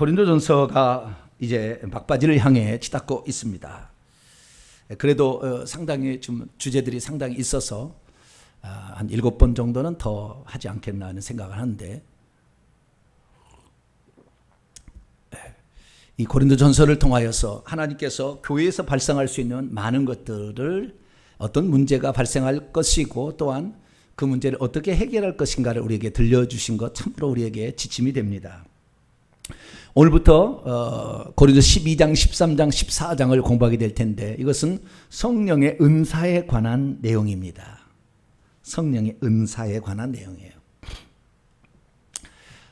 고린도전서가 이제 막바지를 향해 치닫고 있습니다. 그래도 어, 상당히 좀 주제들이 상당히 있어서 아, 한 일곱 번 정도는 더 하지 않겠나 하는 생각을 하는데 이 고린도 전서를 통하여서 하나님께서 교회에서 발생할 수 있는 많은 것들을 어떤 문제가 발생할 것이고 또한 그 문제를 어떻게 해결할 것인가를 우리에게 들려주신 것 참으로 우리에게 지침이 됩니다. 오늘부터 어, 고린도 12장, 13장, 14장을 공부하게 될 텐데 이것은 성령의 은사에 관한 내용입니다. 성령의 은사에 관한 내용이에요.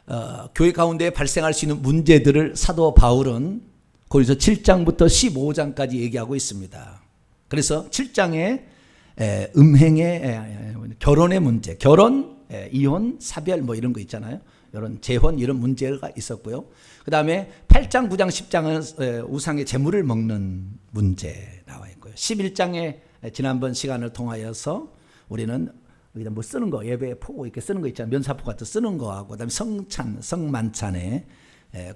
어, 교회 가운데 발생할 수 있는 문제들을 사도 바울은 고린도 7장부터 15장까지 얘기하고 있습니다. 그래서 7장에 에, 음행의 에, 결혼의 문제, 결혼, 에, 이혼, 사별 뭐 이런 거 있잖아요. 이런 재혼 이런 문제가 있었고요. 그 다음에 8장, 9장, 10장은 우상의 재물을 먹는 문제 나와 있고요. 11장에 지난번 시간을 통하여서 우리는 여기다 뭐 쓰는 거 예배 포고 이렇게 쓰는 거 있잖아요. 면사포 같은 쓰는 거하고 그다음에 성찬, 성만찬에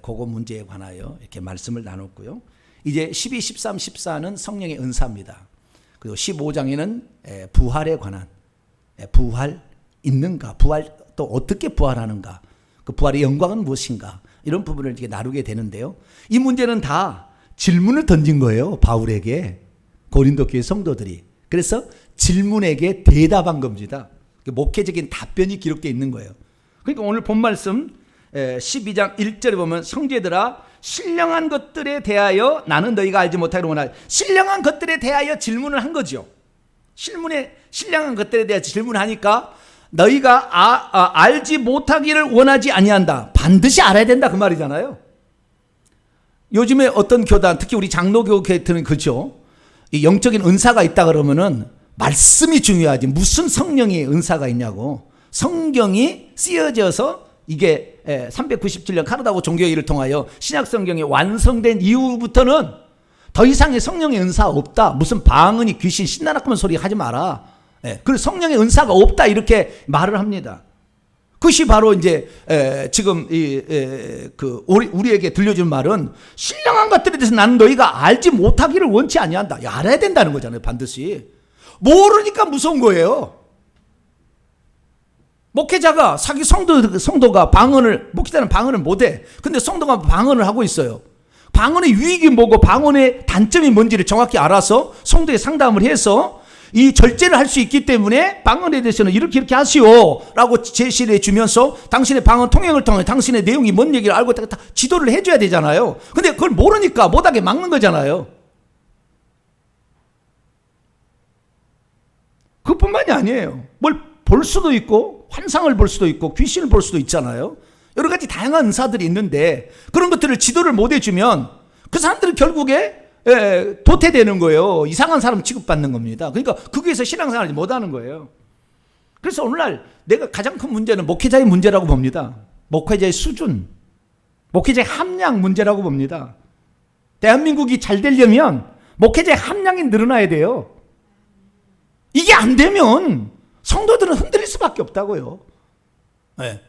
그거 문제에 관하여 이렇게 말씀을 나눴고요. 이제 12, 13, 14는 성령의 은사입니다. 그리고 15장에는 부활에 관한 부활 있는가, 부활 또 어떻게 부활하는가, 그 부활의 영광은 무엇인가 이런 부분을 이렇게 나누게 되는데요. 이 문제는 다 질문을 던진 거예요. 바울에게 고린도 교회 성도들이. 그래서 질문에게 대답한 겁니다. 목회적인 답변이 기록되어 있는 거예요. 그러니까 오늘 본 말씀 12장 1절에 보면 형제들아 신령한 것들에 대하여 나는 너희가 알지 못하기로나 신령한 것들에 대하여 질문을 한 거죠. 실문에 신령한 것들에 대해 질문하니까 너희가 아, 아, 알지 못하기를 원하지 아니한다. 반드시 알아야 된다 그 말이잖아요. 요즘에 어떤 교단 특히 우리 장로교 교회는 그죠. 이 영적인 은사가 있다 그러면은 말씀이 중요하지 무슨 성령의 은사가 있냐고 성경이 쓰여져서 이게 397년 카르다고 종교회의를 통하여 신약 성경이 완성된 이후부터는 더 이상의 성령의 은사 없다. 무슨 방언이 귀신 신나라꾸만 소리 하지 마라. 예, 그 성령의 은사가 없다 이렇게 말을 합니다. 그것이 바로 이제 에, 지금 이그 우리에게 들려준 말은 신령한 것들에 대해서 나는 너희가 알지 못하기를 원치 아니한다. 알아야 된다는 거잖아요, 반드시. 모르니까 무서운 거예요. 목회자가 사기 성도 성도가 방언을 목회자는 방언을 못해. 근데 성도가 방언을 하고 있어요. 방언의 유익이 뭐고 방언의 단점이 뭔지를 정확히 알아서 성도에 상담을 해서 이 절제를 할 수 있기 때문에 방언에 대해서는 이렇게 이렇게 하시오라고 제시를 해주면서 당신의 방언 통행을 통해 당신의 내용이 뭔 얘기를 알고 다 지도를 해줘야 되잖아요. 근데 그걸 모르니까 못하게 막는 거잖아요. 그뿐만이 아니에요. 뭘 볼 수도 있고 환상을 볼 수도 있고 귀신을 볼 수도 있잖아요. 여러 가지 다양한 은사들이 있는데 그런 것들을 지도를 못 해주면 그 사람들은 결국에 예, 도태되는 거예요. 이상한 사람 취급받는 겁니다. 그러니까 거기에서 신앙생활을 못하는 거예요. 그래서 오늘날 내가 가장 큰 문제는 목회자의 문제라고 봅니다. 목회자의 수준, 목회자의 함량 문제라고 봅니다. 대한민국이 잘 되려면 목회자의 함량이 늘어나야 돼요. 이게 안 되면 성도들은 흔들릴 수밖에 없다고요. 네.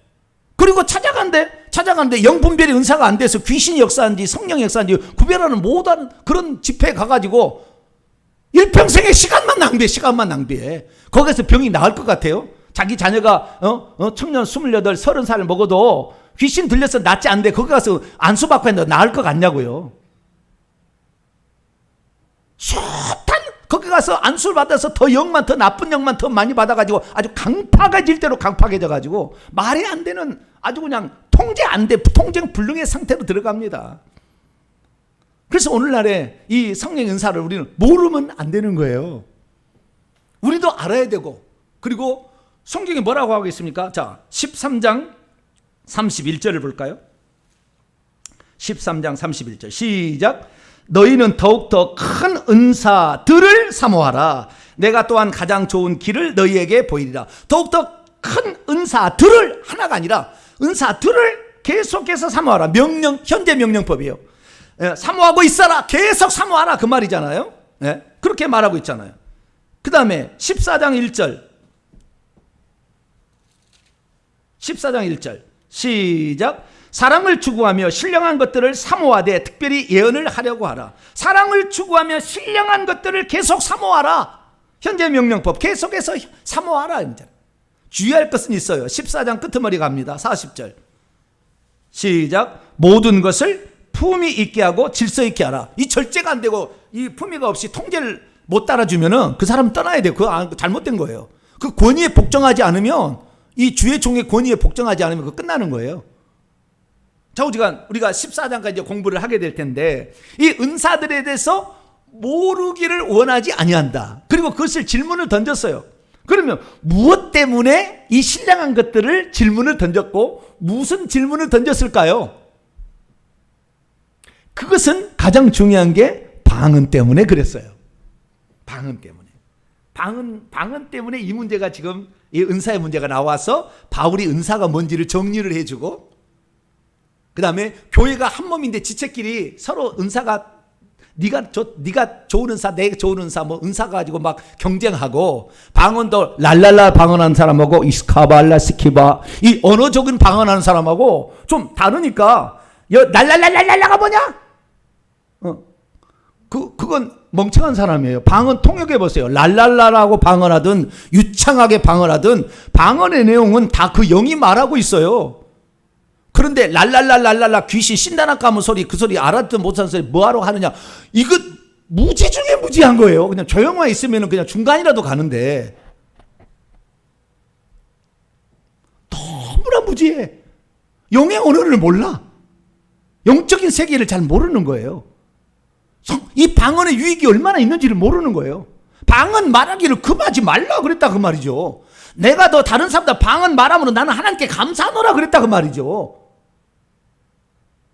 그리고 찾아간데 찾아간데 영분별의 은사가 안 돼서 귀신이 역사한지 성령 역사한지 구별하는 못한 그런 집회에 가가지고 일평생의 시간만 낭비해 시간만 낭비해. 거기서 병이 나을 것 같아요. 자기 자녀가 어, 어 청년 28, 30살을 먹어도 귀신 들려서 낫지 않는데 거기 가서 안수 받고 했는데 나을 것 같냐고요 숱한 거기 가서 안수를 받아서 더 영만 더 나쁜 영만 더 많이 받아가지고 아주 강팍해질 대로 강팍해져가지고 말이 안 되는 아주 그냥 통제 안 돼, 통제 불능의 상태로 들어갑니다. 그래서 오늘날에 이 성령 은사를 우리는 모르면 안 되는 거예요. 우리도 알아야 되고 그리고 성경이 뭐라고 하고 있습니까? 자, 13장 31절을 볼까요? 13장 31절 시작 너희는 더욱더 큰 은사들을 사모하라. 내가 또한 가장 좋은 길을 너희에게 보이리라. 더욱더 큰 은사들을 하나가 아니라 은사들을 계속해서 사모하라. 명령, 현대 명령법이에요. 예, 사모하고 있어라. 계속 사모하라. 그 말이잖아요. 예, 그렇게 말하고 있잖아요. 그 다음에 14장 1절. 14장 1절. 시작. 사랑을 추구하며 신령한 것들을 사모하되 특별히 예언을 하려고 하라. 사랑을 추구하며 신령한 것들을 계속 사모하라. 현재 명령법 계속해서 사모하라. 입니다. 주의할 것은 있어요. 14장 끄트머리 갑니다. 40절. 시작. 모든 것을 품위 있게 하고 질서 있게 하라. 이 절제가 안 되고 이 품위가 없이 통제를 못 따라주면은 그 사람 떠나야 돼요. 그거 안- 잘못된 거예요. 그 권위에 복종하지 않으면 이 주의 종의 권위에 복종하지 않으면 그 끝나는 거예요. 좌우지간 우리가 14장까지 이제 공부를 하게 될 텐데 이 은사들에 대해서 모르기를 원하지 아니한다. 그리고 그것을 질문을 던졌어요. 그러면 무엇 때문에 이 신령한 것들을 질문을 던졌고 무슨 질문을 던졌을까요? 그것은 가장 중요한 게 방언 때문에 그랬어요. 방언 때문에. 방언 방언 때문에 이 문제가 지금 이 은사의 문제가 나와서 바울이 은사가 뭔지를 정리를 해 주고 그 다음에 교회가 한 몸인데 지체끼리 서로 은사가 네가 저 네가 좋은 은사 내가 좋은 은사 뭐 은사 가지고 막 경쟁하고 방언도 랄랄라 방언하는 사람하고 이스카발라 스키바 이 언어적인 방언하는 사람하고 좀 다르니까 여 랄랄랄랄랄라가 뭐냐? 어. 그 그건 멍청한 사람이에요. 방언 통역해 보세요. 랄랄라라고 방언하든 유창하게 방언하든 방언의 내용은 다 그 영이 말하고 있어요. 그런데 랄랄랄랄랄라 귀신 신다나 까문 소리 그 소리 알았든 못하는 소리 뭐하러 하느냐. 이거 무지 중에 무지한 거예요. 그냥 조용만 있으면 그냥 중간이라도 가는데. 너무나 무지해. 영의 언어를 몰라. 영적인 세계를 잘 모르는 거예요. 성- 이 방언의 유익이 얼마나 있는지를 모르는 거예요. 방언 말하기를 금하지 말라 그랬다 그 말이죠. 내가 더 다른 사람들 방언 말함으로 나는 하나님께 감사하노라 그랬다 그 말이죠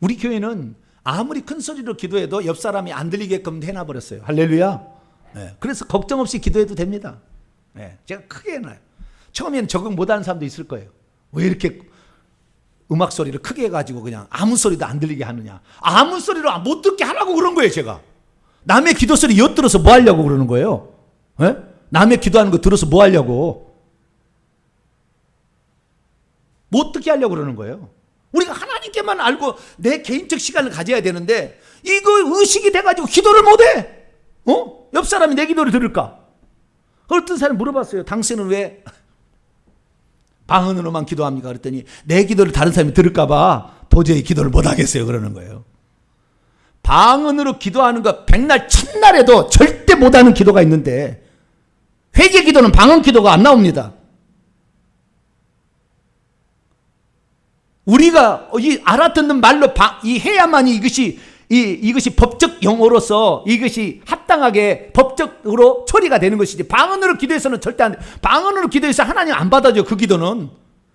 우리 교회는 아무리 큰 소리로 기도해도 옆 사람이 안 들리게끔 해놔버렸어요. 할렐루야. 네, 그래서 걱정 없이 기도해도 됩니다. 네, 제가 크게 해놔요. 처음에는 적응 못하는 사람도 있을 거예요. 왜 이렇게 음악 소리를 크게 해가지고 그냥 아무 소리도 안 들리게 하느냐. 아무 소리로 못 듣게 하라고 그런 거예요, 제가. 남의 기도 소리 엿들어서 뭐 하려고 그러는 거예요? 예? 남의 기도하는 거 들어서 뭐 하려고? 못 듣게 하려고 그러는 거예요. 우리가 하나 님께만 알고 내 개인적 시간을 가져야 되는데 이거 의식이 돼가지고 기도를 못해. 어? 옆 사람이 내 기도를 들을까? 어떤 사람이 물어봤어요. 당신은 왜 방언으로만 기도합니까? 그랬더니 내 기도를 다른 사람이 들을까봐 도저히 기도를 못하겠어요. 그러는 거예요. 방언으로 기도하는 거 백날 첫날에도 절대 못하는 기도가 있는데 회개 기도는 방언 기도가 안 나옵니다. 우리가 이 알아듣는 말로 바, 이 해야만이 이것이 이 이것이 법적 용어로서 이것이 합당하게 법적으로 처리가 되는 것이지 방언으로 기도해서는 절대 안 돼. 방언으로 기도해서 하나님 안 받아줘 그 기도는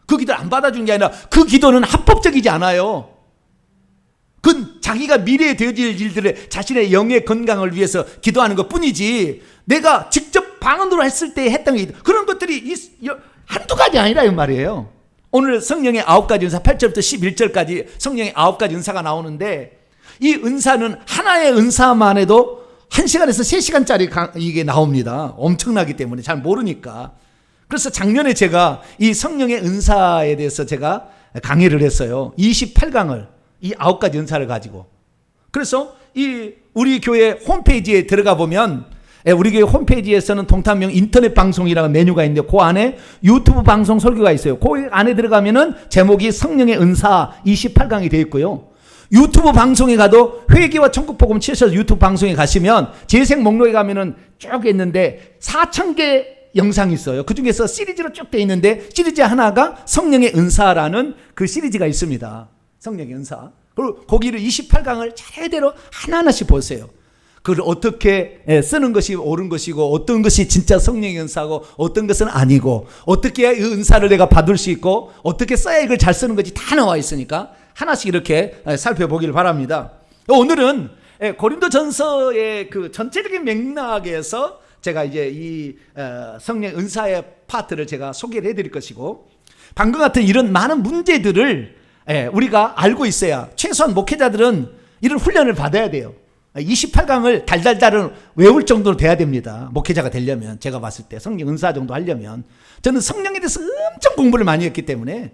그 기도를 안 받아주는 게 아니라 그 기도는 합법적이지 않아요. 그건 자기가 미래에 되어질 일들을 자신의 영의 건강을 위해서 기도하는 것 뿐이지 내가 직접 방언으로 했을 때 했던 게 그런 것들이 한두 가지 아니라 이 말이에요. 오늘 성령의 아홉 가지 은사 8절부터 11절까지 성령의 아홉 가지 은사가 나오는데 이 은사는 하나의 은사만 해도 한 시간에서 세 시간짜리 이게 나옵니다. 엄청나기 때문에 잘 모르니까. 그래서 작년에 제가 이 성령의 은사에 대해서 제가 강의를 했어요. 28강을 이 아홉 가지 은사를 가지고. 그래서 이 우리 교회 홈페이지에 들어가 보면 예, 우리 교회 홈페이지에서는 동탄명 인터넷 방송이라는 메뉴가 있는데 그 안에 유튜브 방송 설교가 있어요. 그 안에 들어가면은 제목이 성령의 은사 28강이 되어 있고요. 유튜브 방송에 가도 회개와 천국 복음 치셔서 유튜브 방송에 가시면 재생 목록에 가면은 쭉 있는데 4천 개 영상이 있어요. 그 중에서 시리즈로 쭉 돼 있는데 시리즈 하나가 성령의 은사라는 그 시리즈가 있습니다. 성령의 은사. 그리고 거기를 28강을 차례대로 하나하나씩 보세요. 그걸 어떻게 예, 쓰는 것이 옳은 것이고 어떤 것이 진짜 성령의 은사고 어떤 것은 아니고 어떻게 이 은사를 내가 받을 수 있고 어떻게 써야 이걸 잘 쓰는 것이 다 나와 있으니까 하나씩 이렇게 에, 살펴보기를 바랍니다. 오늘은 에, 고린도 전서의 그 전체적인 맥락에서 제가 이제 이 어, 성령 은사의 파트를 제가 소개를 해드릴 것이고 방금 같은 이런 많은 문제들을 예, 우리가 알고 있어야 최소한 목회자들은 이런 훈련을 받아야 돼요. 28강을 달달달을 외울 정도로 돼야 됩니다. 목회자가 되려면 제가 봤을 때 성령 은사 정도 하려면 저는 성령에 대해서 엄청 공부를 많이 했기 때문에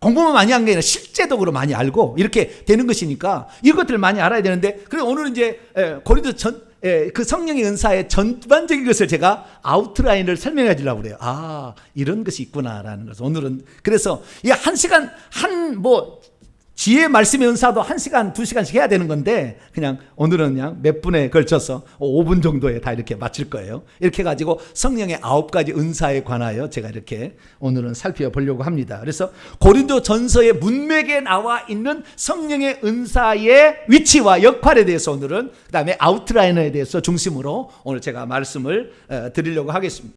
공부만 많이 한 게 아니라 실제적으로 많이 알고 이렇게 되는 것이니까 이것들을 많이 알아야 되는데 그래 오늘은 이제 에, 고린도 전, 에, 그 성령의 은사의 전반적인 것을 제가 아웃라인을 설명해 주려고 그래요. 아 이런 것이 있구나라는 것을 오늘은 그래서 이 한 시간 한 뭐 지혜 말씀의 은사도 한 시간 두 시간씩 해야 되는 건데 그냥 오늘은 그냥 몇 분에 걸쳐서 5분 정도에 다 이렇게 마칠 거예요. 이렇게 가지고 성령의 아홉 가지 은사에 관하여 제가 이렇게 오늘은 살펴보려고 합니다. 그래서 고린도 전서의 문맥에 나와 있는 성령의 은사의 위치와 역할에 대해서 오늘은 그다음에 아웃라인에 대해서 중심으로 오늘 제가 말씀을 어, 드리려고 하겠습니다.